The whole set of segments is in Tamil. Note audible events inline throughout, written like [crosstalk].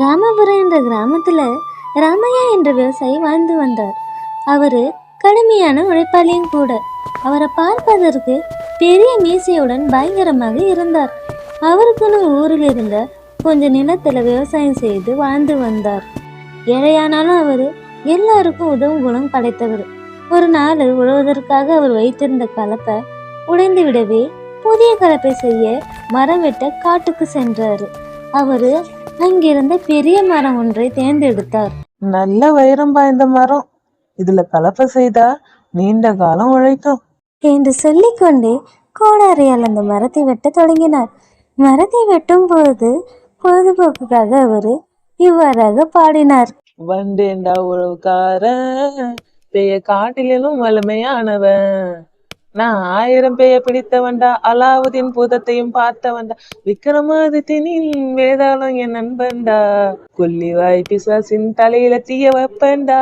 ராமபுரம் என்ற கிராமத்துல ராமையா என்ற விவசாயி வாழ்ந்து வந்தார். அவரு கடுமையான உழைப்பாளியும் கூட. அவரை பார்ப்பதற்கு பெரிய மீசையுடன் பயங்கரமாக இருந்தார். அவருக்குன்னு ஊரில் இருந்த கொஞ்ச நிலத்துல விவசாயம் செய்து வாழ்ந்து வந்தார். ஏழையானாலும் அவர் எல்லாருக்கும் உதவும் குணம் படைத்தவர். ஒரு நாள் உழுவதற்காக அவர் வைத்திருந்த கலப்பை உடைந்து விடவே புதிய கலப்பை செய்ய மரம் வெட்ட காட்டுக்கு சென்றார். அவரு அங்கிருந்த பெரிய மரம் ஒன்றை தேர்ந்தெடுத்தார். நல்ல வைரம் பாய்ந்த மரம். இதுல கலப்பை செய்தா நீண்ட காலம் உழைக்கும். என்று சொல்லிக்கொண்டே கோடாரியால் அந்த மரத்தை வெட்டத் தொடங்கினார். மரத்தை வெட்டும் போது பொழுதுபோக்குக்காக அவரு இவ்வாறாக பாடினார். வந்தேண்டா உழவுக்காரன் பேய காட்டிலும் வலிமையானவன். நான் ஆயிரம் பேய பிடித்தவன்டா அலாவுதீன் பூதத்தையும் பார்த்தவன்டா. விக்ரமாதித்தினின் வேதாளம் என் நண்பன்டா. கொல்லிவாய் பிசாசின் தலையில தீய வைப்பன்டா.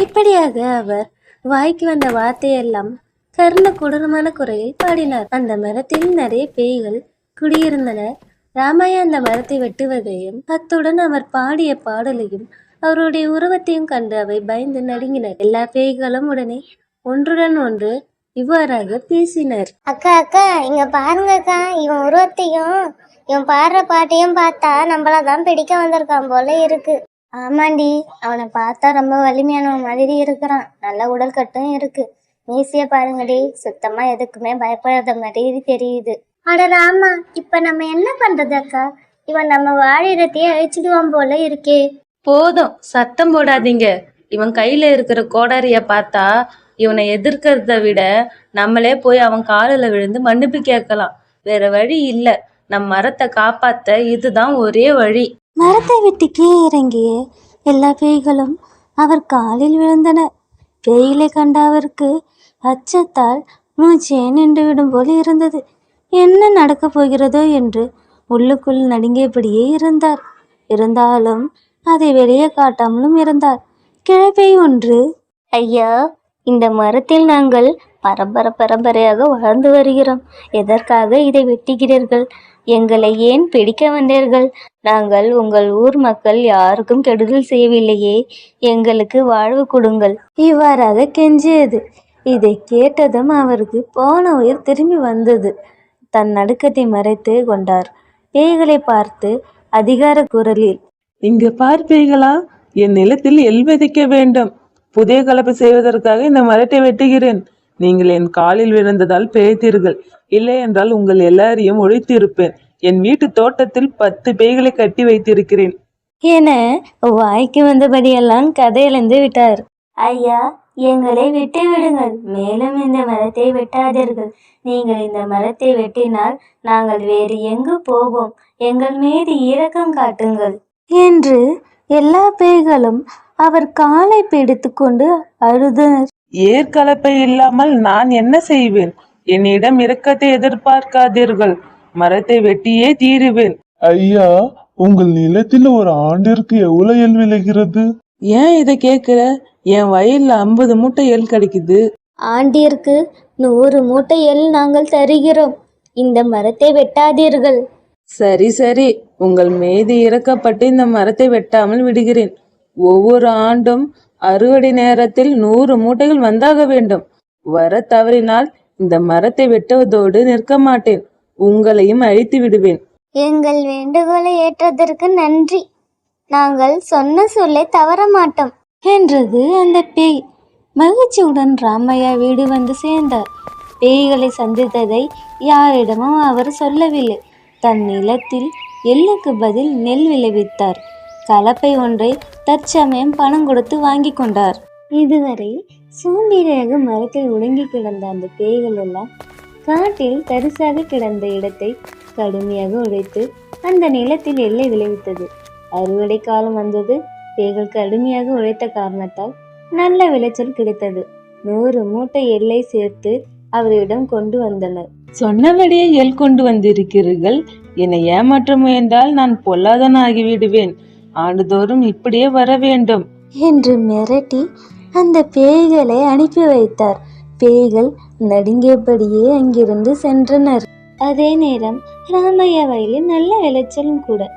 இப்படியாக அவர் வாய்க்கு வந்த வார்த்தையெல்லாம் கர்ண கொடூரமான குரலில் பாடினார். அந்த மரத்தில் நிறைய பேய்கள் குடியிருந்தன. ராமையா அந்த மரத்தை வெட்டுவதையும் அத்துடன் அவர் பாடிய பாடலையும் அவருடைய உருவத்தையும் கண்டு அவை பயந்து நடுங்கினர் எல்லா பேய்களும் உடனே ஒன்றுடன் ஒன்று இவ்வாறாக பேசினர். அக்கா அக்கா இங்க பாருங்க அக்கா இவன் உருவத்தையும் இவன் பாடுற பாட்டையும் பார்த்தா நம்மள தான் பிடிக்க வந்திருக்கான் போல இருக்கு. ஆமாண்டி அவனை பார்த்தா ரொம்ப வலிமையானவன் மாதிரி இருக்கிறான். நல்ல உடல் கட்டும் இருக்கு. மீசிய பாருங்கடி சுத்தமா எதுக்குமே பயப்படாத மாதிரி தெரியுது. அட ராமா இப்ப நம்ம என்ன பண்றது அக்கா? இவன் நம்ம வாழிடத்தையே அழிச்சிடுவான் போல இருக்கே. போதும் சத்தம் போடாதீங்க. இவன் கையில இருக்கிற கோடாரிய பார்த்தா இவனை எதிர்க்கிறத விட நம்மளே போய் அவன் காலில் விழுந்து மன்னிப்பு கேட்கலாம். வேற வழி இல்ல. நம் மரத்தை காப்பாத்த இதுதான் ஒரே வழி. மரத்தை விட்டு கீழே இறங்கிய எல்லா பேய்களும் அவர் காலில் விழுந்தன பேய்களை கண்ட அவருக்கு அச்சத்தால் மூச்சே நின்றுவிடும் போல இருந்தது. என்ன நடக்கப் போகிறதோ என்று உள்ளுக்குள் நடுங்கியபடியே இருந்தார். இருந்தாலும் அதை வெளியே காட்டாமலும் இருந்தார். கிழப்பை ஒன்று ஐயா இந்த மரத்தில் நாங்கள் பரம்பர பரம்பரையாக வளர்ந்து வருகிறோம். எதற்காக இதை வெட்டுகிறீர்கள்? எங்களை ஏன் பிடிக்க வந்தீர்கள்? நாங்கள் உங்கள் ஊர் மக்கள் யாருக்கும் கெடுதல் செய்யவில்லையே. எங்களுக்கு வாழ்வு கொடுங்கள். இவ்வாறாக கெஞ்சியது. இதை கேட்டதும் அவருக்கு போன உயிர் திரும்பி வந்தது. தன் நடுக்கத்தை மறைத்து கொண்டார். பேய்களை பார்த்து அதிகார குரலில் இங்க பார்ப்பீர்களா? என் நிலத்தில் எல் விதைக்க வேண்டும். புதிய கலப்பு செய்வதற்காக இந்த மரத்தை வெட்டுகிறேன். நீங்கள் என் காலில் விழுந்ததால் பிழைத்தீர்கள் இல்லை என்றால் உங்கள் எல்லாரையும் ஒழித்திருப்பேன். என் வீட்டு தோட்டத்தில் பத்து பேய்களை கட்டி வைத்திருக்கிறேன். என வாய்க்கு வந்தபடியெல்லாம் கதையிலிருந்து விட்டார். ஐயா எங்களை விட்டு விடுங்கள் மேலும் இந்த மரத்தை வெட்டாதீர்கள். நீங்கள் இந்த மரத்தை வெட்டினால் நாங்கள் வேறு எங்கு போவோம்? எங்கள் மீது இரக்கம் காட்டுங்கள். என்று எல்லா பேய்களும் அவர் காலை பிடித்து கொண்டு அழுதனர் ஏற்கலப்பை இல்லாமல் நான் என்ன செய்வேன்? என்னிடம் இரக்கத்தை எதிர்பார்க்காதீர்கள். மரத்தை வெட்டியே தீருவேன். ஐயா உங்கள் நிலத்தில் ஒரு ஆண்டிற்கு எவ்வளவு எல் விளைகிறது? ஏன் இதை கேட்குற? என் வயல்ல ஐம்பது மூட்டை எல் கிடைக்குது. ஆண்டிற்கு நூறு மூட்டை எள் நாங்கள் தருகிறோம். இந்த மரத்தை வெட்டாதீர்கள். சரி சரி. உங்கள் மீது இறக்கப்பட்டு இந்த மரத்தை வெட்டாமல் விடுகிறேன். ஒவ்வொரு ஆண்டும் அறுவடை நேரத்தில் நூறு மூட்டைகள் வந்தாக வேண்டும். வர தவறினால் இந்த மரத்தை வெட்டுவதோடு நிற்க மாட்டேன். உங்களையும் அழித்து விடுவேன். எங்கள் வேண்டுகோளை ஏற்றதற்கு நன்றி. நாங்கள் சொன்ன சொல்லை தவற மாட்டோம். என்றது அந்த பேய். மகிழ்ச்சியுடன் ராமையா வீடு வந்து சேர்ந்தார். பேய்களை சந்தித்ததை யாரிடமும் அவர் சொல்லவில்லை. தன் நிலத்தில் எள்ளுக்கு பதில் நெல் விளைவித்தார். கலப்பை ஒன்றை தற்சமயம் பணம் கொடுத்து வாங்கி கொண்டார். இதுவரை சோம்பேறியாக மரத்தில் ஒடுங்கி கிடந்த அந்த பேய்கள் எல்லாம் காட்டில் தரிசாக கிடந்த இடத்தை கடுமையாக உடைத்து அந்த நிலத்தில் எல்லை விளைவித்தது. அறுவடை காலம் வந்தது. பேய்கள் கடுமையாக உழைத்த காரணத்தால் நல்ல விளைச்சல் கிடைத்தது. நூறு மூட்டை எல்லை சேர்த்து அவரிடம் கொண்டு வந்தனர். சொன்னபடியே எல் கொண்டு வந்திருக்கிறீர்கள். என்னை ஏமாற்ற முயன்றால் நான் பொல்லாதன் ஆகிவிடுவேன் ஆண்டுதோறும் இப்படியே வர வேண்டும். என்று மிரட்டி அந்த பேய்களை அனுப்பி வைத்தார். பேய்கள் நடுங்கியபடியே அங்கிருந்து சென்றனர். அதே நேரம் ராமையா வயலில் நல்ல விளைச்சலும் கூட.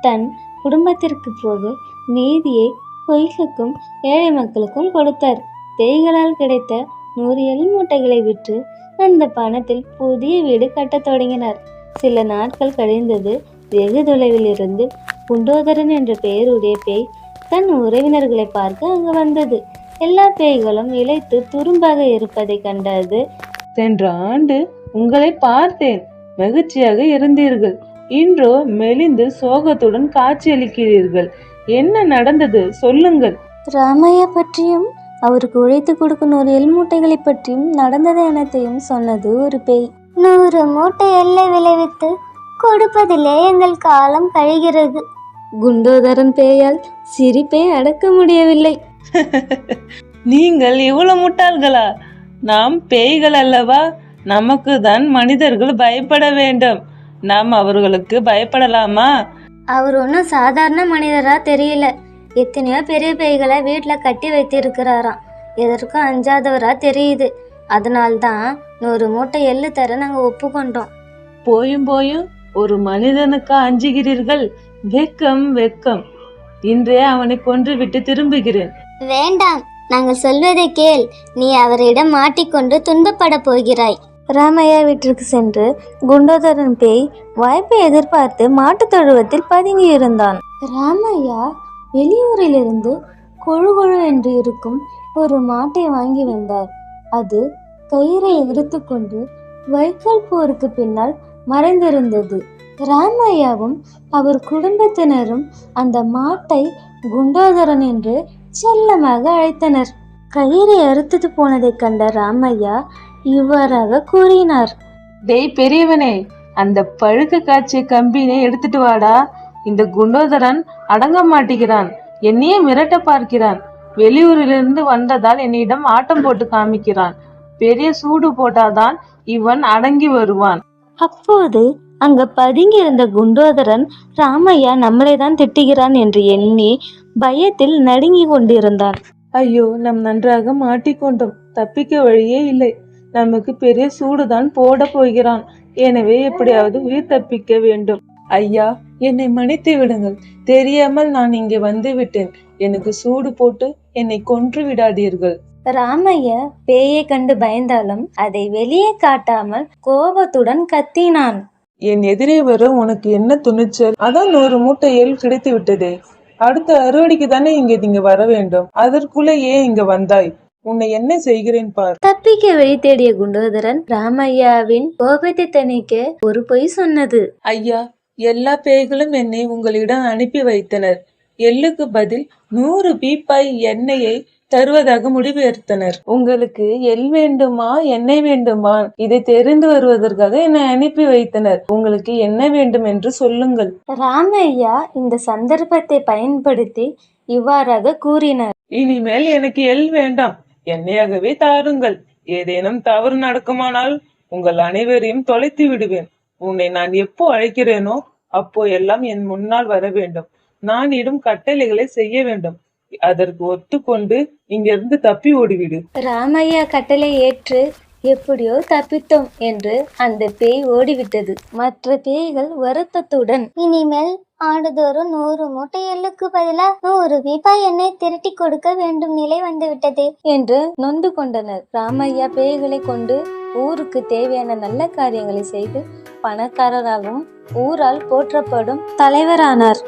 தன் குடும்பத்திற்கு போக மீதியை பொய்களுக்கும் ஏழை மக்களுக்கும் கொடுத்தார். பேய்களால் கிடைத்த நூறு எலி மூட்டைகளை விற்று அந்த பணத்தில் புதிய வீடு கட்டத் தொடங்கினார். சில நாட்கள் கழிந்தது வெகு தொலைவில் இருந்து குண்டோதரன் என்ற பெயருடைய பேய் தன் உறவினர்களை பார்க்க அங்கு வந்தது. எல்லா பேய்களும் இழைத்து துரும்பாக இருப்பதை கண்டது. சென்ற ஆண்டு உங்களை பார்த்தேன். மகிழ்ச்சியாக இருந்தீர்கள். இன்றோ மெலிந்து சோகத்துடன் காட்சியளிக்கிறீர்கள். என்ன நடந்தது? சொல்லுங்கள். ராமையா பற்றியும் அவருக்கு உழைத்து கொடுக்கும் நூறு எள் மூட்டைகளை பற்றியும் நடந்தது அனைத்தையும் சொன்னது ஒரு பேய். நூறு மூட்டை எல்லை விளைவித்து கொடுப்பதிலே எங்கள் காலம் கழிகிறது. குண்டோதரன் பேயால் சிரிப்பை அடக்க முடியவில்லை. [laughs] நீங்கள் இவ்வளவு முட்டாள்களா? நாம் பேய்கள் அல்லவா? நமக்கு தான் மனிதர்கள் பயப்பட வேண்டும். நாம் அவர்களுக்கு பயப்படலாமா? அவர் ஒன்றும் சாதாரண மனிதரா தெரியல. எத்தனையோ பெரிய பேய்களை வீட்டில் கட்டி வைத்திருக்கிறாராம். எதற்கும் அஞ்சாதவரா தெரியுது. அதனால்தான் நூறு மூட்டை எள்ளு தர நாங்கள் ஒப்புக்கொண்டோம். போயும் போயும் ஒரு மனிதனுக்கு அஞ்சுகிறீர்கள். வெக்கம் வெக்கம். இன்றே அவனை கொன்று விட்டு திரும்புகிறேன். வேண்டாம் நாங்கள் சொல்வதை கேள். நீ அவரிடம் மாட்டிக்கொண்டு துன்பப்பட போகிறாய். ராமையா வீட்டிற்கு சென்று குண்டோதரன் பேய் வாய்ப்பை எதிர்பார்த்து மாட்டுத் தொழுவத்தில் பதுங்கி இருந்தான் ராமையா வெளியூரிலிருந்து கொழு கொழு என்று இருக்கும் ஒரு மாட்டை வாங்கி வந்தார். அது கயிறை எடுத்துக்கொண்டு வைக்கோல் போருக்கு பின்னால் மறைந்திருந்தது. ராமையாவும் அவர் குடும்பத்தினரும் அந்த மாட்டை குண்டோதரன் என்று செல்லமாக அழைத்தனர். கயிறை அறுத்தது போனதைக் கண்ட ராமையா இவ்வாறாக கூறினார். டேய் பெரியவனே அந்த பழுக்க காய்ச்சிய கம்பினை எடுத்துட்டு வாடா. இந்த குண்டோதரன் அடங்க மாட்டேங்கிறான். என்னையே மிரட்ட பார்க்கிறான். வெளியூரிலிருந்து வந்ததால் என்னிடம் ஆட்டம் போட்டு காமிக்கிறான். பெரிய சூடு போட்டாதான் இவன் அடங்கி வருவான். அப்போது அங்க பதுங்கியிருந்த குண்டோதரன் ராமையா நம்மளை தான் திட்டுகிறான் என்று எண்ணி பயத்தில் நடுங்கிக் கொண்டிருந்தான். ஐயோ நம் நன்றாக மாட்டிக்கொண்டோம். தப்பிக்க வழியே இல்லை. நமக்கு பெரிய சூடுதான் போட போகிறான். எனவே எப்படியாவது உயிர் தப்பிக்க வேண்டும். ஐயா என்னை மன்னித்து விடுங்கள். தெரியாமல் நான் இங்கே வந்து விட்டேன். எனக்கு சூடு போட்டு என்னை கொன்று விடாதீர்கள். ராமையா பேயை கண்டு பயந்தாலும் அதை வெளியே காட்டாமல் கோபத்துடன் கத்தினான். என் எதிரே வர உனக்கு என்ன துணிச்சல்? அதான் நூறு மூட்டை எள் கிடைத்து விட்டதே. அடுத்த அறுவடைக்கு தானே இங்க நீங்க வர வேண்டும். அதற்குள்ள ஏன் இங்க வந்தாய். உன்னை என்ன செய்கிறேன் பார்? தப்பிக்க வழி தேடிய குண்டோதரன் ராமையாவின் கோபத்தை தணிக்க ஒரு பொய் சொன்னது. ஐயா எல்லா பேய்களும் என்னை உங்களிடம் அனுப்பி வைத்தனர். எள்ளுக்கு பதில் நூறு பீப்பாய் எண்ணெயை தருவதாக முடிவு எடுத்தனர். உங்களுக்கு எள் வேண்டுமா எண்ணெய் வேண்டுமா? இதை தெரிந்து வருவதற்காக என்னை அனுப்பி வைத்தனர். உங்களுக்கு என்ன வேண்டும் என்று சொல்லுங்கள். ராமையா இந்த சந்தர்ப்பத்தை பயன்படுத்தி இவ்வாறாக கூறினார். இனிமேல் எனக்கு எள் வேண்டாம். எண்ணெயாகவே தாருங்கள். ஏதேனும் தவறு நடக்குமானால் உங்கள் அனைவரையும் தொலைத்து விடுவேன். உன்னை நான் எப்போ அழைக்கிறேனோ அப்போ எல்லாம் என் முன்னால் வர வேண்டும். நான் இடும் கட்டளைகளை செய்ய வேண்டும். அதற்கு ஒத்துக்கொண்டு இங்கிருந்து தப்பி ஓடிவிடு. ராமையா கட்டளை ஏற்று எப்படியோ தப்பித்தோம் என்று அந்த பேய் ஓடிவிட்டது. மற்ற பேய்கள் வருத்தத்துடன் இனிமேல் ஆண்டுதோறும் நூறு மூட்டை எள்ளுக்கு பதிலாக நூறு பீப்பாய் எண்ணெய் திரட்டி கொடுக்க வேண்டும். நிலை வந்துவிட்டது என்று நொந்து கொண்டனர். ராமையா பேய்களை கொண்டு ஊருக்கு தேவையான நல்ல காரியங்களை செய்து பணக்காரராகவும் ஊரால் போற்றப்படும் தலைவரானார்.